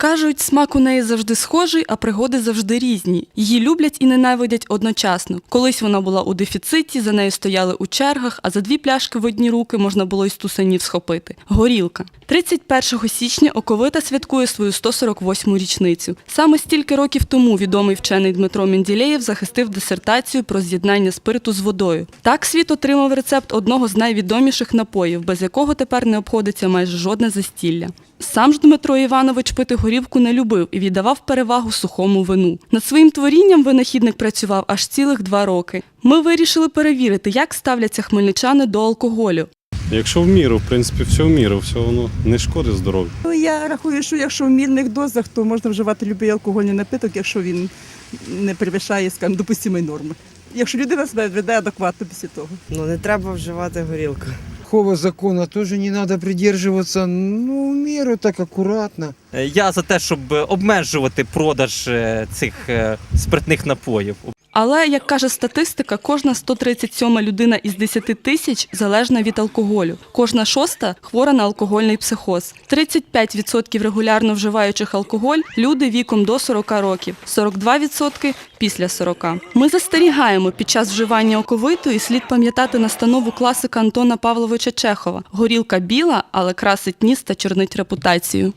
Кажуть, смак у неї завжди схожий, а пригоди завжди різні. Її люблять і ненавидять одночасно. Колись вона була у дефіциті, за нею стояли у чергах, а за дві пляшки в одні руки можна було й стусанів схопити. Горілка. 31 січня Оковита святкує свою 148-му річницю. Саме стільки років тому відомий вчений Дмитро Менділеєв захистив дисертацію про з'єднання спирту з водою. Так світ отримав рецепт одного з найвідоміших напоїв, без якого тепер не обходиться майже жодне застілля. Сам ж Дмитро Іванович пити горівку не любив і віддавав перевагу сухому вину. Над своїм творінням винахідник працював аж цілих два роки. Ми вирішили перевірити, як ставляться хмельничани до алкоголю. Якщо в міру, в принципі, все в міру, все воно не шкодить здоров'ю. Ну, я рахую, що якщо в мірних дозах, то можна вживати будь-який алкогольний напиток, якщо він не перевищає, скажімо, допустимої норми. Якщо людина себе веде адекватно після того. Ну не треба вживати горілку. Такого закона тоже не надо придерживаться, ну, в так аккуратно. Е, Я за те, щоб е, обмежувати продаж е, цих е, спиртних напоїв. Але, як каже статистика, кожна 137 людина із 10 тисяч залежна від алкоголю. Кожна шоста хвора на алкогольний психоз. 35% регулярно вживаючих алкоголь люди віком до 40 років, 42% після 40. Ми застерігаємо під час вживання оковитої слід пам'ятати настанову класика Антона Павловича Чехова. Горілка біла, але красить ніс та чорнить репутацію.